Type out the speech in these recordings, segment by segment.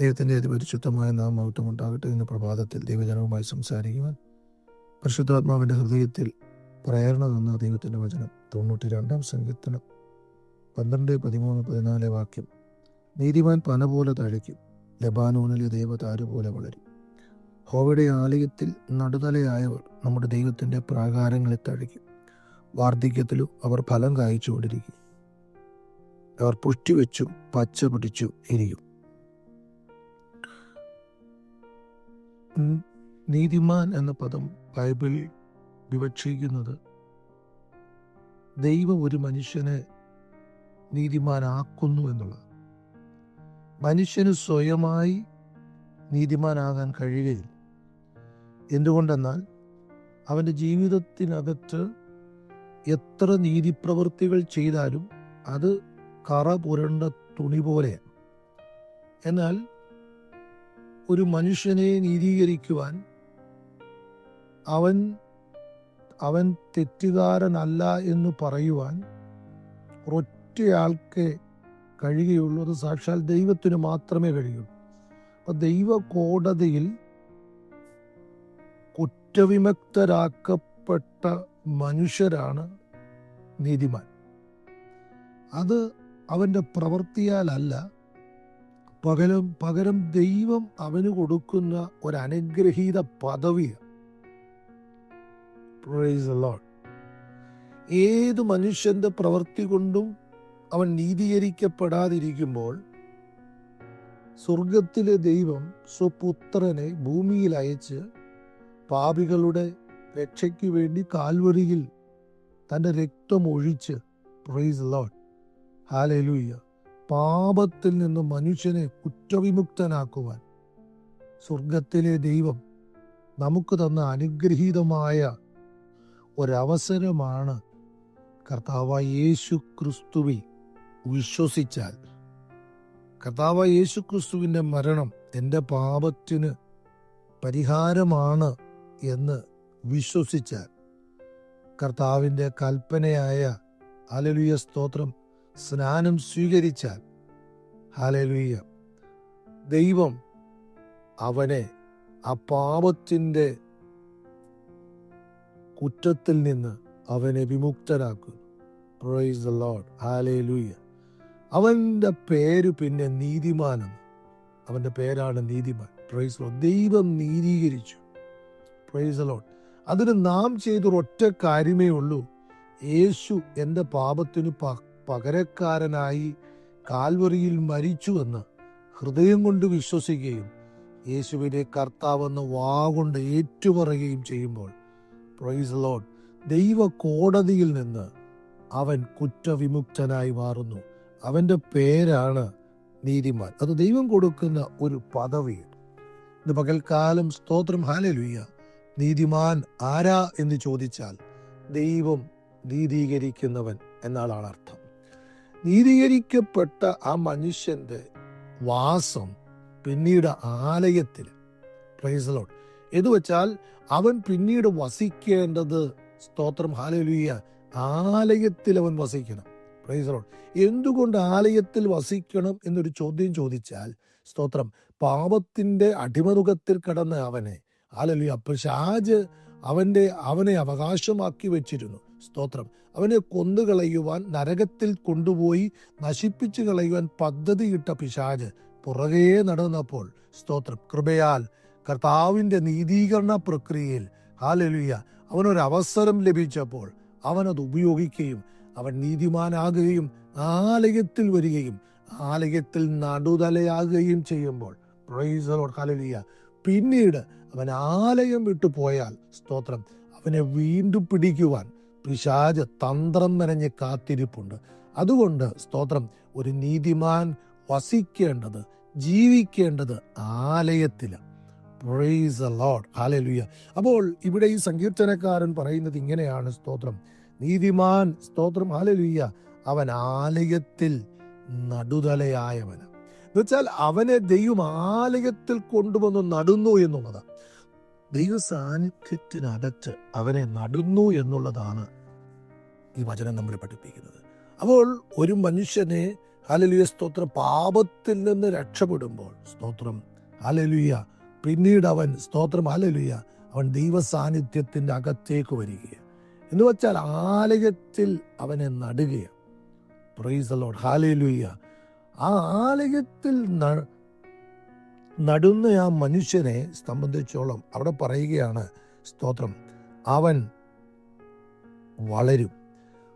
ദൈവത്തിന്റെ അതിപരിശുദ്ധമായ നാം മഹത്വം ഉണ്ടാകട്ടെ ഇന്ന് പ്രഭാതത്തിൽ ദൈവജനവുമായി സംസാരിക്കുവാൻ പരിശുദ്ധാത്മാവിന്റെ ഹൃദയത്തിൽ പ്രേരണ തന്ന ദൈവത്തിന്റെ വചനം. തൊണ്ണൂറ്റി രണ്ടാം സങ്കീർത്തനം പന്ത്രണ്ട് പതിമൂന്ന് പതിനാല് വാക്യം. നീതിമാൻ പന പോലെ തഴയ്ക്കും ലബാനൂനിലെ ദൈവതാരു പോലെ വളരും. ഹോവയുടെ ആലയത്തിൽ നടുതലയായവർ നമ്മുടെ ദൈവത്തിന്റെ പ്രാകാരങ്ങളെ തഴയ്ക്കും. വാർദ്ധക്യത്തിലും അവർ ഫലം കായ്ച്ചുകൊണ്ടിരിക്കും. അവർ പുഷ്ടിവെച്ചും പച്ച പിടിച്ചും ഇരിക്കും നീതിമാൻ എന്ന പദം ബൈബിൾ വിവക്ഷിക്കുന്നത് ദൈവം ഒരു മനുഷ്യനെ നീതിമാനാക്കുന്നു എന്നുള്ളത്. മനുഷ്യന് സ്വയമായി നീതിമാനാകാൻ കഴിയുകയില്ല. എന്തുകൊണ്ടെന്നാൽ അവന്റെ ജീവിതത്തിനകത്ത് എത്ര നീതിപ്രവൃത്തികൾ ചെയ്താലും അത് കറ പുരണ്ട തുണി പോലെയാണ്. എന്നാൽ ഒരു മനുഷ്യനെ നീതീകരിക്കുവാൻ അവൻ അവൻ തെറ്റുകാരനല്ല എന്ന് പറയുവാൻ ഒറ്റയാൾക്ക് കഴിയുകയുള്ളൂ. അത് സാക്ഷാൽ ദൈവത്തിന് മാത്രമേ കഴിയുള്ളൂ. അപ്പം ദൈവ കോടതിയിൽ കുറ്റവിമുക്തരാക്കപ്പെട്ട മനുഷ്യരാണ് നീതിമാൻ. അത് അവന്റെ പ്രവൃത്തിയാലല്ല പകരം പകരം ദൈവം അവന് കൊടുക്കുന്ന ഒരു അനുഗ്രഹീത പദവിയാണ്. ഏത് മനുഷ്യന്റെ പ്രവൃത്തി കൊണ്ടും അവൻ നീതീകരിക്കപ്പെടാതിരിക്കുമ്പോൾ സ്വർഗത്തിലെ ദൈവം സ്വപുത്രനെ ഭൂമിയിൽ അയച്ച് പാപികളുടെ രക്ഷയ്ക്ക് വേണ്ടി കാൽവരിയിൽ തന്റെ രക്തം ഒഴിച്ച് പ്രൈസ് ലോഡ് ഹാലലൂയ്യ പാപത്തിൽ നിന്ന് മനുഷ്യനെ കുറ്റവിമുക്തനാക്കുവാൻ. സ്വർഗത്തിലെ ദൈവം നമുക്ക് തന്ന അനുഗ്രഹീതമായ ഒരവസരമാണ് കർത്താവായ യേശു ക്രിസ്തുവിൽ വിശ്വസിച്ചാൽ. കർത്താവ് യേശു ക്രിസ്തുവിന്റെ മരണം എന്റെ പാപത്തിന് പരിഹാരമാണ് എന്ന് വിശ്വസിച്ചാൽ. കർത്താവിന്റെ കൽപ്പനയായ അലലുയ സ്തോത്രം സ്നാനം സ്വീകരിച്ചാൽ. ഹാലലുയ ദൈവം അവനെ ആ പാപത്തിന്റെ കുറ്റത്തിൽ നിന്ന് അവനെ വിമുക്തനാക്കുന്നു. പ്രൈസ് ദ ലോഡ് ഹാലലുയ അവന്റെ പേര് പിന്നെ നീതിമാനെന്ന് അവന്റെ പേരാണ് നീതിമാൻ. പ്രൈസ് ലോഡ് ദൈവം നീതീകരിച്ചു. പ്രൈസ് ലോഡ് അതിന് നാം ചെയ്തൊരൊറ്റ കാര്യമേ ഉള്ളൂ. യേശു എന്റെ പാപത്തിന് പകരക്കാരനായി കാൽവറിയിൽ മരിച്ചുവെന്ന് ഹൃദയം കൊണ്ട് വിശ്വസിക്കുകയും യേശുവിനെ കർത്താവെന്ന് വാ കൊണ്ട് ഏറ്റുപറയുകയും ചെയ്യുമ്പോൾ പ്രൈസ് ലോഡ് ദൈവ കോടതിയിൽ നിന്ന് അവൻ കുറ്റവിമുക്തനായി മാറുന്നു. അവന്റെ പേരാണ് നീതിമാൻ. അത് ദൈവം കൊടുക്കുന്ന ഒരു പദവിയാണ്. ഇന്ന് പകൽക്കാലം സ്തോത്രം ഹാലലുയ്യ നീതിമാൻ ആരാ എന്ന് ചോദിച്ചാൽ ദൈവം നീതീകരിക്കുന്നവൻ എന്നാണ് അർത്ഥം. നീതീകരിക്കപ്പെട്ട ആ മനുഷ്യന്റെ വാസം പിന്നീട് ആലയത്തിൽ. പ്രൈസലോട്ട് എന്ന് വെച്ചാൽ അവൻ പിന്നീട് വസിക്കേണ്ടത് സ്തോത്രം ഹാലലുയ്യ ആലയത്തിൽ അവൻ വസിക്കണം. പ്രൈസലോട്ട് എന്തുകൊണ്ട് ആലയത്തിൽ വസിക്കണം എന്നൊരു ചോദ്യം ചോദിച്ചാൽ സ്തോത്രം പാപത്തിന്റെ അടിമനുഖത്തിൽ കടന്ന അവനെ ഹാലലുയ്യ പിശാജ് അവന്റെ അവനെ അവകാശമാക്കി വെച്ചിരുന്നു. സ്തോത്രം. അവനെ കൊന്നുകളയുവാൻ നരകത്തിൽ കൊണ്ടുപോയി നശിപ്പിച്ചു കളയുവാൻ പദ്ധതിയിട്ട പിശാജ് പുറകേ നടന്നപ്പോൾ സ്തോത്രം. കൃപയാൽ കർത്താവിന്റെ നീതീകരണ പ്രക്രിയയിൽ ഹാലലുയ്യ അവനൊരു അവസരം ലഭിച്ചപ്പോൾ അവനത് ഉപയോഗിക്കുകയും അവൻ നീതിമാനാകുകയും ആലയത്തിൽ വരികയും ആലയത്തിൽ നടുതലയാകുകയും ചെയ്യുമ്പോൾ ഹാലലുയ്യ പിന്നീട് അവൻ ആലയം വിട്ടു പോയാൽ സ്തോത്രം അവനെ വീണ്ടും പിടിക്കുവാൻ പിശാജ് തന്ത്രം നനഞ്ഞ് കാത്തിരിപ്പുണ്ട്. അതുകൊണ്ട് സ്തോത്രം ഒരു നീതിമാൻ വസിക്കേണ്ടത് ജീവിക്കേണ്ടത് ആലയത്തിലാണ് പ്രൈസ് ലോഡ് ഹാലലുയ അപ്പോൾ ഇവിടെ ഈ സങ്കീർത്തനക്കാരൻ പറയുന്നത് ഇങ്ങനെയാണ് സ്തോത്രം. നീതിമാൻ സ്തോത്രം ഹാലലുയ്യ അവൻ ആലയത്തിൽ നടുതലയായവന്. എന്നുവെച്ചാൽ അവനെ ദൈവം ആലയത്തിൽ കൊണ്ടുവന്ന് നടുന്നു എന്നുള്ളതാണ് ദൈവ സാന്നിധ്യത്തിനകത്ത് അവനെ നടുന്നു എന്നുള്ളതാണ് ഈ വചനം നമ്മളെ പഠിപ്പിക്കുന്നത്. അപ്പോൾ ഒരു മനുഷ്യനെ ഹാലലുയ സ്തോത്രം പാപത്തിൽ നിന്ന് രക്ഷപ്പെടുമ്പോൾ സ്തോത്രം ഹാലലുയ പിന്നീട് അവൻ സ്തോത്രം ഹാലലുയ അവൻ ദൈവ സാന്നിധ്യത്തിന്റെ അകത്തേക്ക് വരികയാണ്. എന്ന് വെച്ചാൽ ആലയത്തിൽ അവനെ നടുകയാണ്. പ്രൈസ് ലോഡ് ഹാലലുയ ആ ആലയത്തിൽ നടുന്ന ആ മനുഷ്യനെ സംബന്ധിച്ചോളം അവിടെ പറയുകയാണ് സ്തോത്രം അവൻ വളരും.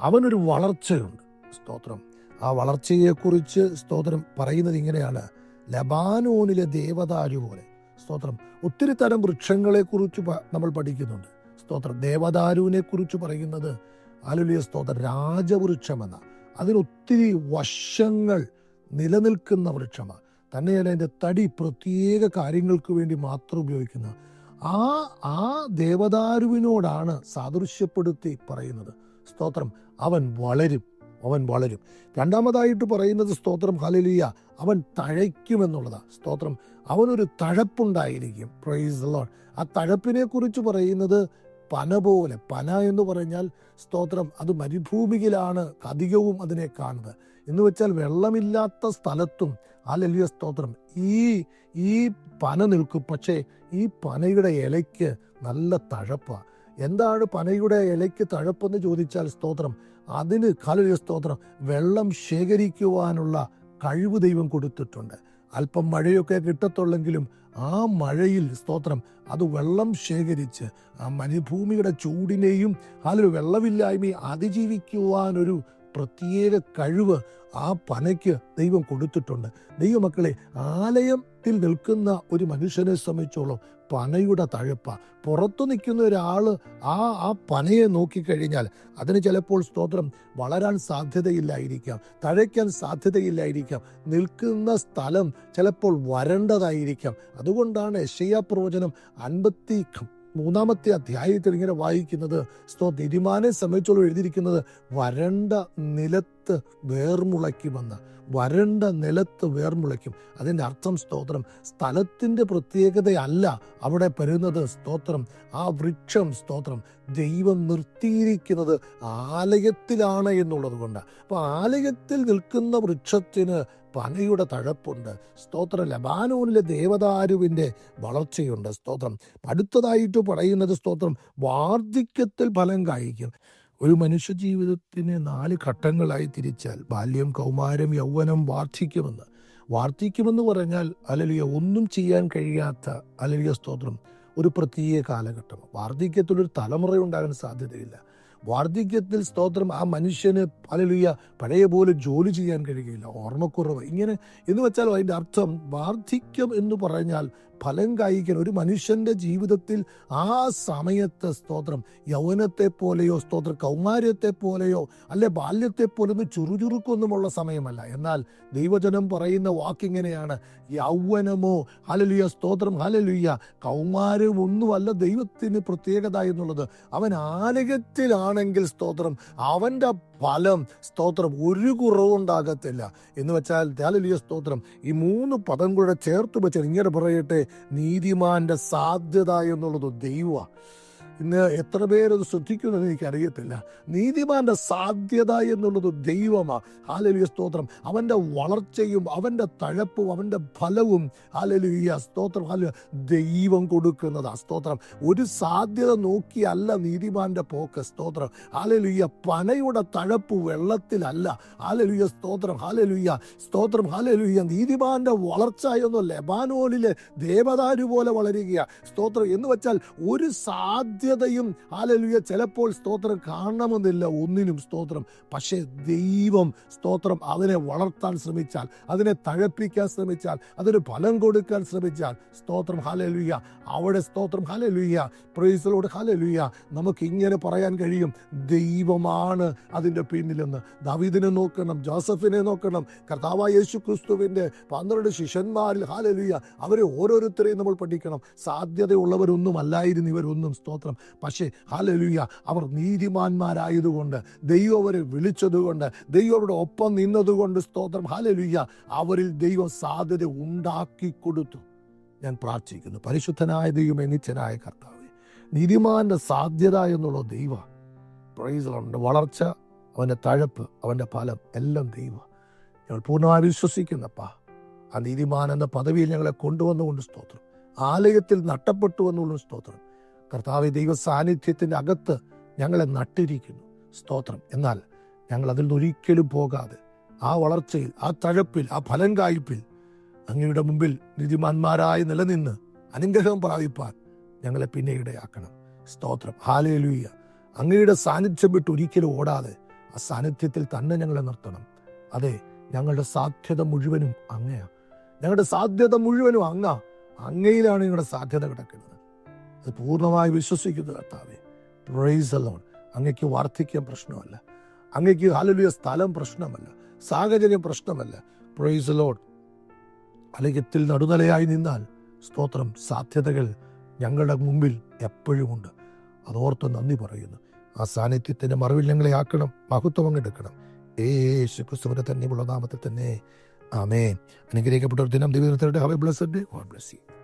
അവനൊരു വളർച്ചയുണ്ട്. സ്തോത്രം. ആ വളർച്ചയെക്കുറിച്ച് സ്തോത്രം പറയുന്നത് ഇങ്ങനെയാണ്. ലബാനോനിലെ ദേവദാരു പോലെ. സ്തോത്രം. ഒത്തിരി തരം വൃക്ഷങ്ങളെക്കുറിച്ച് നമ്മൾ പഠിക്കുന്നുണ്ട്. സ്തോത്രം. ദേവദാരുവിനെ കുറിച്ച് പറയുന്നത് ആലുലിയ സ്തോത്രം. രാജവൃക്ഷമെന്ന. അതിനൊത്തിരി വശങ്ങൾ നിലനിൽക്കുന്ന വൃക്ഷമാണ് തന്നെയല്ല അതിന്റെ തടി പ്രത്യേക കാര്യങ്ങൾക്ക് വേണ്ടി മാത്രം ഉപയോഗിക്കുന്ന ആ ആ ദേവദാരുവിനോടാണ് സാദൃശ്യപ്പെടുത്തി പറയുന്നത്. സ്തോത്രം. അവൻ വളരും. അവൻ വളരും. രണ്ടാമതായിട്ട് പറയുന്നത് സ്തോത്രം ഹലിലിയ അവൻ തഴയ്ക്കുമെന്നുള്ളതാണ് സ്തോത്രം അവനൊരു തഴപ്പുണ്ടായിരിക്കും. പ്രൈസ് ലോൺ ആ തഴപ്പിനെ കുറിച്ച് പറയുന്നത് പന പോലെ. പന എന്ന് പറഞ്ഞാൽ സ്തോത്രം അത് മരുഭൂമിയിലാണ് അധികവും അതിനെ കാണുന്നത്. എന്ന് വെച്ചാൽ വെള്ളമില്ലാത്ത സ്ഥലത്തും ആ ലലിയ സ്തോത്രം ഈ ഈ പന നിൽക്കും. പക്ഷേ ഈ പനയുടെ ഇലയ്ക്ക് നല്ല തഴപ്പാണ് എന്താണ് പനയുടെ ഇലയ്ക്ക് തഴപ്പെന്ന് ചോദിച്ചാൽ സ്തോത്രം. അതിന് കാലൊരു സ്തോത്രം. വെള്ളം ശേഖരിക്കുവാനുള്ള കഴിവ് ദൈവം കൊടുത്തിട്ടുണ്ട്. അല്പം മഴയൊക്കെ കിട്ടത്തുള്ളെങ്കിലും ആ മഴയിൽ സ്തോത്രം. അത് വെള്ളം ശേഖരിച്ച് ആ മരുഭൂമിയുടെ ചൂടിനെയും അതിൽ വെള്ളമില്ലായ്മയും അതിജീവിക്കുവാനൊരു പ്രത്യേക കഴിവ് ആ പനയ്ക്ക് ദൈവം കൊടുത്തിട്ടുണ്ട്. ദൈവമക്കളെ ആലയത്തിൽ നിൽക്കുന്ന ഒരു മനുഷ്യനെ സംബന്ധിച്ചോളം പനയുടെ തഴപ്പ. പുറത്തു നിൽക്കുന്ന ഒരാൾ ആ ആ പനയെ നോക്കിക്കഴിഞ്ഞാൽ അതിന് ചിലപ്പോൾ സ്തോത്രം വളരാൻ സാധ്യതയില്ലായിരിക്കാം തഴയ്ക്കാൻ സാധ്യതയില്ലായിരിക്കാം നിൽക്കുന്ന സ്ഥലം ചിലപ്പോൾ വരണ്ടതായിരിക്കാം. അതുകൊണ്ടാണ് യശയാ പ്രവചനം അൻപത്തി മൂന്നാമത്തെ അധ്യായത്തിൽ ഇങ്ങനെ വായിക്കുന്നത് സ്തോതിരിമാനെ സംബന്ധിച്ചോളം എഴുതിയിരിക്കുന്നത് വരണ്ട നിലത്ത് വേർമുളയ്ക്കുമെന്ന്. വരണ്ട നിലത്ത് വേർമുളയ്ക്കും. അതിന്റെ അർത്ഥം സ്തോത്രം. സ്ഥലത്തിന്റെ പ്രത്യേകതയല്ല അവിടെ വരുന്നത് സ്തോത്രം. ആ വൃക്ഷം സ്തോത്രം. ദൈവം നിർത്തിയിരിക്കുന്നത് ആലയത്തിലാണ് എന്നുള്ളത് കൊണ്ട് അപ്പോൾ ആലയത്തിൽ നിൽക്കുന്ന വൃക്ഷത്തിന് പനയുടെ തഴപ്പുണ്ട്. സ്തോത്രം. ലബാനോനിലെ ദേവദാരുവിന്റെ വളർച്ചയുണ്ട്. സ്തോത്രം. അടുത്തതായിട്ട് പറയുന്നത് സ്തോത്രം. വാർദ്ധക്യത്തിൽ ഫലം കായ്ക്കും. ഒരു മനുഷ്യ ജീവിതത്തിനെ നാല് ഘട്ടങ്ങളായി തിരിച്ചാൽ ബാല്യം കൗമാരം യൗവനം വാർദ്ധിക്കുമെന്ന്. വാർദ്ധിക്കുമെന്ന് പറഞ്ഞാൽ അലലിയ ഒന്നും ചെയ്യാൻ കഴിയാത്ത അലലിയ സ്തോത്രം. ഒരു പ്രത്യേക കാലഘട്ടം. വാർദ്ധക്യത്തിൽ ഒരു തലമുറ ഉണ്ടാകാൻ സാധ്യതയില്ല. വാർദ്ധക്യത്തിൽ സ്തോത്രം ആ മനുഷ്യന് അലലിയ പഴയ പോലെ ജോലി ചെയ്യാൻ കഴിയുകയില്ല ഓർമ്മക്കുറവ്. ഇങ്ങനെ എന്ന് വെച്ചാൽ അതിന്റെ അർത്ഥം വാർദ്ധക്യം എന്ന് പറഞ്ഞാൽ ഫലം കായ്ക്കാൻ ഒരു മനുഷ്യന്റെ ജീവിതത്തിൽ ആ സമയത്തെ സ്തോത്രം യൗവനത്തെ പോലെയോ സ്തോത്രം കൗമാര്യത്തെ പോലെയോ അല്ലെ ബാല്യത്തെ പോലൊന്നും ചുറുചുറുക്കൊന്നുമുള്ള സമയമല്ല. എന്നാൽ ദൈവജനം പറയുന്ന വാക്കിങ്ങനെയാണ് യൗവനമോ ഹലലുയ സ്തോത്രം ഹലലുയ്യ കൗമാരവും ഒന്നുമല്ല ദൈവത്തിന് പ്രത്യേകത എന്നുള്ളത്. അവൻ ആലയത്തിലാണെങ്കിൽ സ്തോത്രം അവന്റെ ഫലം സ്തോത്രം ഒരു കുറവുണ്ടാകത്തില്ല എന്ന് വെച്ചാൽ ധ്യാലലിയ സ്തോത്രം ഈ മൂന്ന് പദം കൂടെ ചേർത്ത് വെച്ചാൽ ഇങ്ങനെ പറയട്ടെ നീതിമാന്റെ സാധ്യത എന്നുള്ളത് ദൈവ. ഇന്ന് എത്ര പേരത് ശ്രദ്ധിക്കുമെന്ന് എനിക്കറിയത്തില്ല. നീതിമാന്റെ സാധ്യത എന്നുള്ളത് ദൈവമാണ് ആലലുയ സ്തോത്രം. അവന്റെ വളർച്ചയും അവന്റെ തഴപ്പും അവന്റെ ഫലവും ആലലുയ സ്തോത്രം. ആലു ദൈവം കൊടുക്കുന്നതാ സ്തോത്രം. ഒരു സാധ്യത നോക്കിയല്ല നീതിമാന്റെ പോക്ക് സ്തോത്രം. ആലലുയ്യ പനയുടെ തഴപ്പ് വെള്ളത്തിലല്ല. ഹാലലുയ്യ സ്തോത്രം. ഹാലലുയ്യ സ്തോത്രം. ഹാലലുയ്യ നീതിമാന്റെ വളർച്ച എന്ന ലെബാനോനിലെ ദേവദാരു പോലെ വളരുകയാണ് സ്തോത്രം എന്ന് വെച്ചാൽ ഒരു സാധ്യതയും ആലലുയ ചിലപ്പോൾ സ്തോത്രം കാണണമെന്നില്ല ഒന്നിനും സ്തോത്രം. പക്ഷേ ദൈവം സ്തോത്രം അതിനെ വളർത്താൻ ശ്രമിച്ചാൽ അതിനെ തഴപ്പിക്കാൻ ശ്രമിച്ചാൽ അതിന് ഫലം കൊടുക്കാൻ ശ്രമിച്ചാൽ സ്തോത്രം ഹാലലുയ്യ അവിടെ സ്തോത്രം ഹാലലുയ്യ പ്രൈസലോട് ഹാലലുയ്യ നമുക്ക് ഇങ്ങനെ പറയാൻ കഴിയും ദൈവമാണ് അതിന്റെ പിന്നിലെന്ന്. ദാവീദിനെ നോക്കണം ജോസഫിനെ നോക്കണം കർത്താവായ യേശു ക്രിസ്തുവിന്റെ പന്ത്രണ്ട് ശിഷ്യന്മാരിൽ ഹാലലുയ്യ അവരെ ഓരോരുത്തരെയും നമ്മൾ പഠിക്കണം. സാധ്യതയുള്ളവരൊന്നും അല്ലായിരുന്നു ഇവരൊന്നും സ്തോത്രം. പക്ഷേ ഹാലലുയ്യ അവർ നീതിമാന്മാരായതുകൊണ്ട് ദൈവം അവരെ വിളിച്ചതുകൊണ്ട് ദൈവം അവരുടെ ഒപ്പം നിന്നതുകൊണ്ട് സ്തോത്രം. ഹാലലുയ്യ അവരിൽ ദൈവം സാധ്യത ഉണ്ടാക്കി കൊടുത്തു. ഞാൻ പ്രാർത്ഥിക്കുന്നു. പരിശുദ്ധനായ ദൈവമേ നിത്യനായ കർത്താവ് നീതിമാന്റെ സാധ്യത എന്നുള്ള ദൈവ പ്രൈസുണ്ട് വളർച്ച അവന്റെ തഴപ്പ് അവന്റെ ഫലം എല്ലാം ദൈവ. ഞങ്ങൾ പൂർണമായി വിശ്വസിക്കുന്നപ്പാ ആ നീതിമാൻ എന്ന പദവിയിൽ ഞങ്ങളെ കൊണ്ടുവന്നുകൊണ്ട് സ്തോത്രം. ആലയത്തിൽ നട്ടപ്പെട്ടു എന്നുള്ള സ്തോത്രം. കർത്താവ് ദൈവ സാന്നിധ്യത്തിന്റെ അകത്ത് ഞങ്ങളെ നട്ടിരിക്കുന്നു. സ്തോത്രം. എന്നാൽ ഞങ്ങൾ അതിൽ നിന്ന് ഒരിക്കലും പോകാതെ ആ വളർച്ചയിൽ ആ തഴപ്പിൽ ആ ഫലം കായ്പിൽ അങ്ങയുടെ മുമ്പിൽ നീതിമാന്മാരായി നിലനിന്ന് അനുഗ്രഹം പ്രാപിപ്പാൻ ഞങ്ങളെ പിന്നെ ഇടയാക്കണം. സ്തോത്രം. ഹാലയിലൂയ അങ്ങയുടെ സാന്നിധ്യം വിട്ട് ഒരിക്കലും ഓടാതെ ആ സാന്നിധ്യത്തിൽ തന്നെ ഞങ്ങളെ നിർത്തണം. അതെ ഞങ്ങളുടെ സാധ്യത മുഴുവനും അങ്ങയാ. ഞങ്ങളുടെ സാധ്യത മുഴുവനും അങ്ങ. അങ്ങയിലാണ് ഞങ്ങളുടെ സാധ്യത കിടക്കുന്നത്. അത് പൂർണമായി വിശ്വസിക്കുന്നു കർത്താവെ. പ്രൈസ് അലോൺ അങ്ങയ്ക്ക് വാർദ്ധക്യം പ്രശ്നമല്ല. അങ്ങയ്ക്ക് ഹാലുലിയ സ്ഥലം പ്രശ്നമല്ല. സാഹചര്യം പ്രശ്നമല്ല. പ്രൈസ് ലോഡ് അലയത്തിൽ നടുനലയായി നിന്നാൽ സ്തോത്രം സാധ്യതകൾ ഞങ്ങളുടെ മുമ്പിൽ എപ്പോഴുമുണ്ട് അതോർത്ത് നന്ദി പറയുന്നു. ആ സാന്നിധ്യത്തിന്റെ മറവിൽ ഞങ്ങളെ ആക്കണം മഹത്വം അങ്ങെടുക്കണം യേശു ക്രിസ്തുവിന്റെ തന്നെയുള്ള നാമത്തിൽ തന്നെ. ആമേ അനുഗ്രഹിക്കപ്പെട്ട ഒരു ദിനം ദൈവത്തിന്റെ bless blessed god bless you